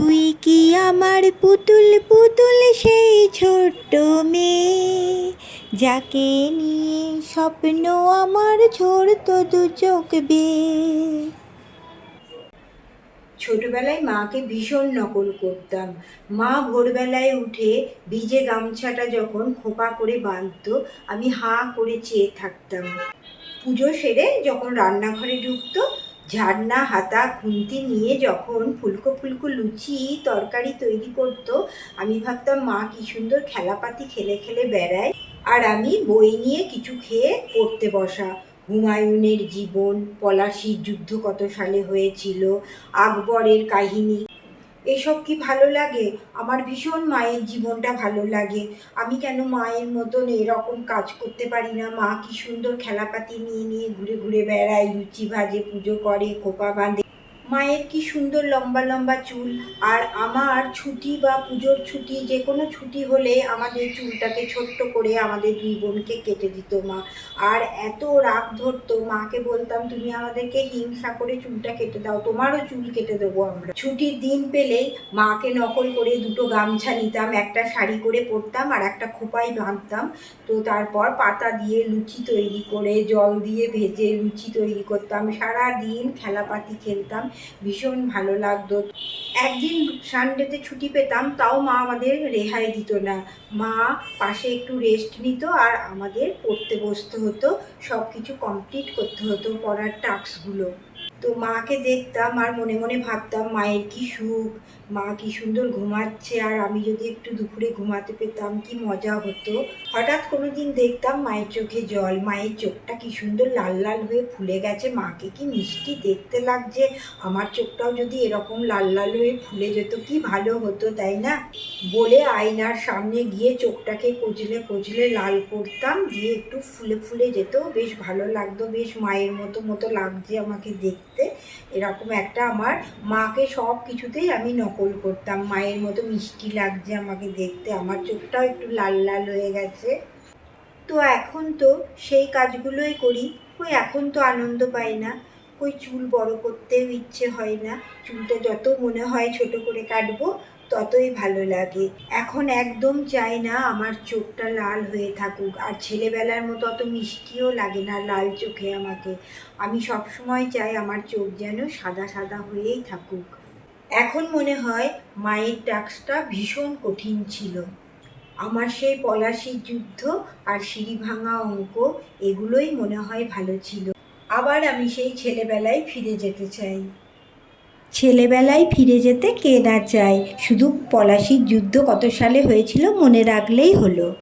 তুই কি আমার পুতুল পুতুল সেই ছোট্ট মেয়ে? যাকে নিয়ে স্বপ্ন আমার ঝরতো দু চোখ বেয়ে। ছোটবেলায় মাকে ভীষণ নকল করতাম। মা ভোরবেলায় উঠে ভিজে গামছাটা যখন খোপা করে বাঁধতো, আমি হাঁ করে চেয়ে থাকতাম। পুজো সেরে যখন রান্নাঘরে ঢুকতো ঝাড়না, হাতা, খুন্তি নিয়ে যখন ফুলকো ফুলকো লুচি তরকারি তৈরি করত, আমি ভাবতাম, মা, কি সুন্দর খেলাপাতি খেলে খেলে বেড়ায়। আর আমি বই নিয়ে কিছু খেয়ে পড়তে বসা। হুমায়ুনের জীবন, পলাশির যুদ্ধ কত সালে হয়েছিল, আকবরের কাহিনী। এসব কি ভালো লাগে? আমার ভীষণ মায়ের জীবনটা ভালো লাগে। আমি কেন মায়ের মতন এরকম কাজ করতে পারি না? মা কি সুন্দর খেলাপাতি নিয়ে নিয়ে ঘুরে ঘুরে বেড়ায়, লুচি ভাজে, পুজো করে, খোপা বাঁধে। মায়ের কি সুন্দর লম্বা লম্বা চুল, আর আমার ছুটি বা পুজোর ছুটি, যে কোনো ছুটি হলে আমাদের চুলটাকে ছোট্ট করে আমাদের দুই বোনকে কেটে দিত মা। আর এত রাগ ধরতো মাকে বলতাম, তুমি আমাদেরকে হিংসা করে চুলটা কেটে দাও, তোমারও চুল কেটে দেবো আমরা। ছুটির দিন পেলেই মাকে নকল করে দুটো গামছা নিতাম, একটা শাড়ি করে পরতাম আর একটা খোপাই বাঁধতাম। তো তারপর পাতা দিয়ে লুচি তৈরি করে, জল দিয়ে ভেজে লুচি তৈরি করতাম। সারা দিন খেলাপাতি খেলতাম। ভীষণ ভালো লাগতো। একদিন সানডেতে ছুটি পেতাম, তাও মা আমাদের রেহাই দিত না। মা পাশে একটু রেস্ট নিত আর আমাদের পড়তে বসতে হতো সব কিছু কমপ্লিট করতে হতো পড়ার টাস্কগুলো তো মাকে দেখতাম আর মনে মনে ভাবতাম, মায়ের কি সুখ মা কি সুন্দর ঘুমাচ্ছে, আর আমি যদি একটু দুপুরে ঘুমাতে পেতাম, কি মজা হতো। হঠাৎ কোনো দিন দেখতাম মায়ের চোখে জল, মায়ের চোখটা কি সুন্দর লাল লাল হয়ে ফুলে গেছে, মাকে কি মিষ্টি দেখতে লাগছে। আমার চোখটাও যদি এরকম লাল লাল হয়ে ফুলে যেত, কি ভালো হতো, তাই না? বলে আয়নার সামনে গিয়ে চোখটাকে কচলে কচলে লাল করতাম, দিয়ে একটু ফুলে ফুলে যেত। বেশ ভালো লাগতো, বেশ মায়ের মতো মতো লাগছে আমাকে দেখতে। এরকম একটা আমার মাকে সব কিছুতেই আমি নকল করতাম। মায়ের মতো মিষ্টি লাগছে আমাকে দেখতে। আমার চোখটাও একটু লাল লাল হয়ে গেছে। তো এখন তো সেই কাজগুলোই করি। ওই এখন তো আনন্দ পাই না। ওই চুল বড় করতেও ইচ্ছে হয় না। চুলটা যত মনে হয় ছোট করে কাটবো, ততই ভালো লাগে। এখন একদম চাই না আমার চোখটা লাল হয়ে থাকুক। আর ছেলেবেলার মতো অত মিষ্টিও লাগে না লাল চোখে আমাকে। আমি সব সময় চাই আমার চোখ যেন সাদা সাদা হয়েই থাকুক। এখন মনে হয় মায়ের টাস্কটা ভীষণ কঠিন ছিল। আমার সেই পলাশির যুদ্ধ আর সিঁড়ি ভাঙা অঙ্ক এগুলোই মনে হয় ভালো ছিল। আবার আমি সেই ছেলেবেলায় ফিরে যেতে চাই। ছেলেবেলায় ফিরে যেতে কে না চায়? শুধু পলাশির যুদ্ধ কত সালে হয়েছিল মনে রাখলেই হলো।